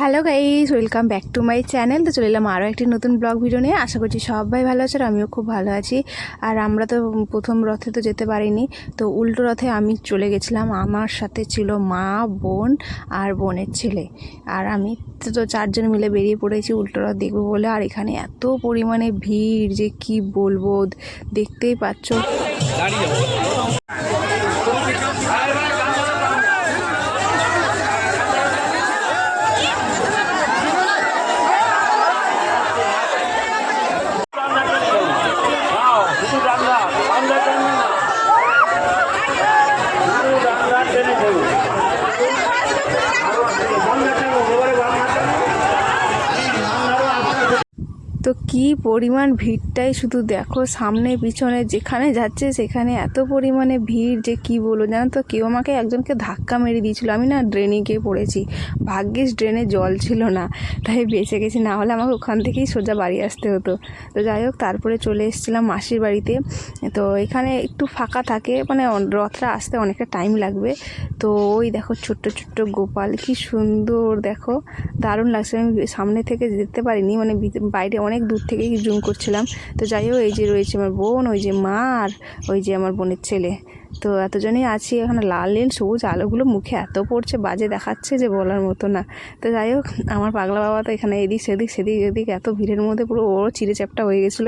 Hello guys welcome back to my channel তো চলে এলাম আরও একটি নতুন ব্লগ ভিডিও নিয়ে। আশা করছি সবাই ভালো আছে আর আমিও খুব ভালো আছি। আর আমরা তো প্রথম রথে তো যেতে পারিনি, তো উল্টো রথে আমি চলে গেছিলাম। আমার সাথে ছিল মা, বোন আর বোনের ছেলে। আর আমি তো চারজন মিলে বেরিয়ে পড়েছি উল্টো রথ দেখব বলে। আর এখানে এত পরিমাণে ভিড় যে কি বলব, দেখতেই পাচ্ছ। তো কি পরিমাণ ভিড়টাই শুধু দেখো সামনে, পিছনে, যেখানে যাচ্ছে সেখানে এত পরিমাণে ভিড় যে কি বলব, জানো তো? কেউ আমাকে একজনকে ধাক্কা মেরে দিয়েছিল। আমি না ড্রেনে গিয়ে পড়েছি। ভাগ্যিস ড্রেনে জল ছিল না। তাই বেঁচে গেছি। না হলে আমাকে ওখান থেকেই সোজা বাড়ি আসতে হতো। তো যাই হোক, তারপরে চলে এসেছিলাম মাসির বাড়িতে। তো এখানে একটু ফাঁকা থাকে মানে রথটা আসতে অনেকটা টাইম লাগবে। তো ওই দেখো ছোট্ট ছোট্ট গোপাল, কি সুন্দর দেখো। দারুণ লাগছে। আমি সামনে থেকে যেতে পারিনি মানে বাইরে অনেক দূর থেকেই জুম করছিলাম। তো যাই হোক, এই যে রয়েছে আমার বোন, ওই যে মা আর ওই যে আমার বোনের ছেলে। তো এতজনই আছি এখানে লাল নীল, সবুজ আলোগুলো, মুখে এত পড়ছে, বাজে দেখাচ্ছে যে বলার মতো না। তো যাই হোক, আমার পাগলা বাবা তো এখানে এদিক সেদিক সেদিক এদিক, এত ভিড়ের মধ্যে পুরো ওরও চিড়ে চ্যাপটা হয়ে গেছিল।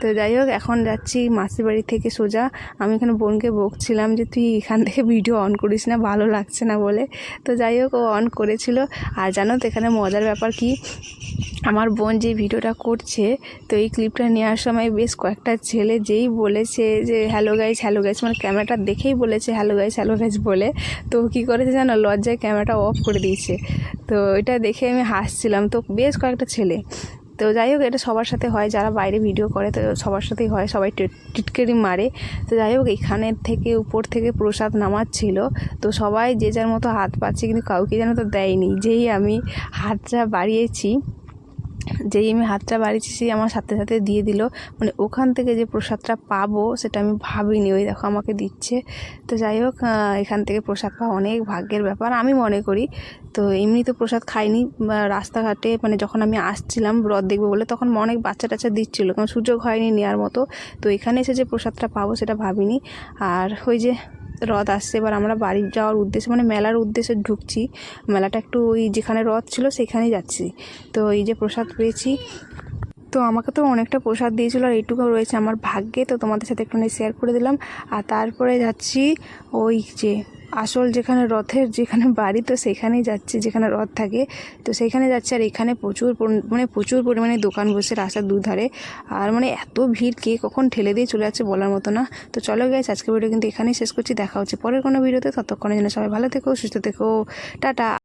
তো যাই হোক, এখন যাচ্ছি মাসির বাড়ি থেকে সোজা। আমি এখানে বোনকে বকছিলাম যে, তুই এখান থেকে ভিডিও অন করিস না, ভালো লাগছে না বলে। তো যাই হোক, ও অন করেছিল। আর জানো তো এখানে মজার ব্যাপার কি? আমার বোন যে ভিডিওটা করছে, তো এই ক্লিপটা নেওয়ার সময় বেশ কয়েকটা ছেলে যেই বলেছে যে হ্যালো গাইজ হ্যালো গাইজ মানে ক্যামেরাটা দেখেই বলেছে হ্যালো গাইজ হ্যালো গাইজ বলে। তো কী করেছে জানো, লজ্জায় ক্যামেরাটা অফ করে দিয়েছে। তো এটা দেখে আমি হাসছিলাম। তো বেশ কয়েকটা ছেলে। তো যাই হোক, এটা সবার সাথে হয়। যারা বাইরে ভিডিও করে, তো সবার সাথেই হয়। সবাই টিট- টিটকারি মারে। তো যাই হোক এখানের থেকে, উপর থেকে প্রসাদ নামাচ্ছিল। তো সবাই যে যার মতো হাত পাচ্ছে, কিন্তু কাউকে যেন তো দেয়নি। যেই আমি হাতটা বাড়িয়েছি যেই আমি হাতটা বাড়িয়েছি, সেই আমার সাথে সাথে দিয়ে দিল। মানে ওখান থেকে যে প্রসাদটা পাবো, সেটা আমি ভাবিনি। ওই দেখো আমাকে দিচ্ছে। তো যাই হোক এখান থেকে প্রসাদ পাওয়া অনেক ভাগ্যের ব্যাপার, আমি মনে করি। তো এমনি তো প্রসাদ খাইনি। রাস্তাঘাটে মানে যখন আমি আসছিলাম ব্রত দেখব বলে, তখন অনেক বাচ্চা টাচ্চা দিচ্ছিল। কারণ সুযোগ হয়নি নেওয়ার মতো। তো এখানে এসে যে প্রসাদটা পাবো, সেটা ভাবিনি। আর ওই যে রথ আসছে। এবার আমরা বাড়ি যাওয়ার উদ্দেশ্যে মানে মেলার উদ্দেশ্যে ঢুকছি। মেলাটা একটু ওই যেখানে রথ ছিল সেখানেই যাচ্ছি। তো এই যে প্রসাদ পেয়েছি। তো আমাকে তো অনেকটা প্রসাদ দিয়েছিলো আর এইটুকু রয়েছে আমার ভাগ্যে। তো তোমাদের সাথে একটু শেয়ার করে দিলাম। আর তারপরে যাচ্ছি ওই যে আসল যেখানে রথের যেখানে বাড়ি, তো সেখানেই যাচ্ছে, যেখানে রথ থাকে। তো সেখানে যাচ্ছে আর এখানে প্রচুর মানে প্রচুর পরিমাণে দোকান বসে রাস্তার দুধারে। আর মানে এত ভিড়, কে কখন ঠেলে দিয়ে চলে যাচ্ছে বলার মতো না। তো চলো গেছে আজকে ভিডিও কিন্তু এখানেই শেষ করছি। দেখা হচ্ছে পরের কোনো ভিডিওতে ততক্ষণের জন্য সবাই ভালো থেকো, সুস্থ থেকো। টাটা।